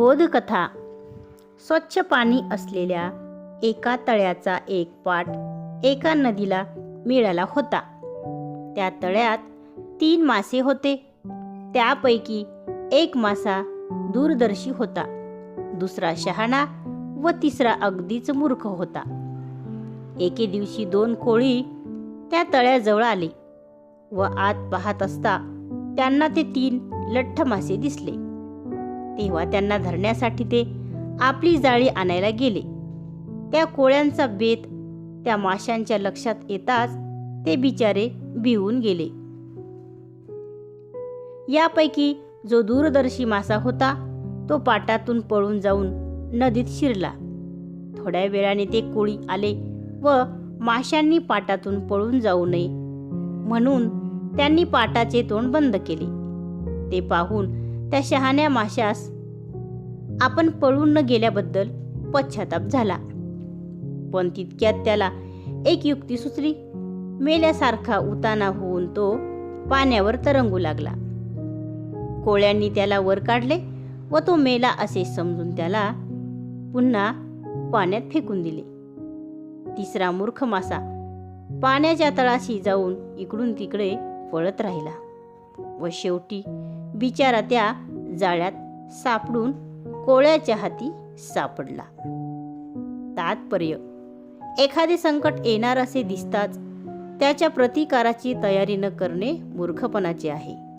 बोधकथा. स्वच्छ पाणी असलेल्या एका तळ्याचा एक पाट एका नदीला मिळाला होता. त्या तळ्यात तीन मासे होते. त्यापैकी एक मासा दूरदर्शी होता. दुसरा शहाणा व तिसरा अगदीच मूर्ख होता. एके दिवशी दोन कोळी त्या तळ्याजवळ आले व आत पाहत असता त्यांना ते तीन लठ्ठ मासे दिसले. तेव्हा त्यांना धरण्यासाठी ते आपली जाळी आणायला गेले. त्या कोळ्यांचा बेत त्या माशांच्या लक्षात येताच ते बिचारे भिवून गेले. यापैकी जो दूरदर्शी मासा होता तो पाटातून पळून जाऊन नदीत शिरला. थोड्या वेळाने ते कोळी आले व माशांनी पाटातून पळून जाऊ नये म्हणून त्यांनी पाटाचे तोंड बंद केले. ते पाहून त्या शहाण्या माशास आपण पळून न गेल्याबद्दल पश्चाताप झाला. पण तितक्यात त्याला एक युक्ती सुचली. मेल्यासारखा उताना होऊन तो पाण्यावर तरंगू लागला. कोळ्यांनी त्याला वर काढले व तो मेला असे समजून त्याला पुन्हा पाण्यात फेकून दिले. तिसरा मूर्ख मासा पाण्याच्या तळाशी जाऊन इकडून तिकडे पळत राहिला व शेवटी बिचारा त्या जाळ्यात सापडून कोळ्याच्या हाती सापडला. तात्पर्य एखादे संकट येणार असे दिसताच त्याच्या प्रतिकाराची तयारी न करणे मूर्खपणाचे आहे.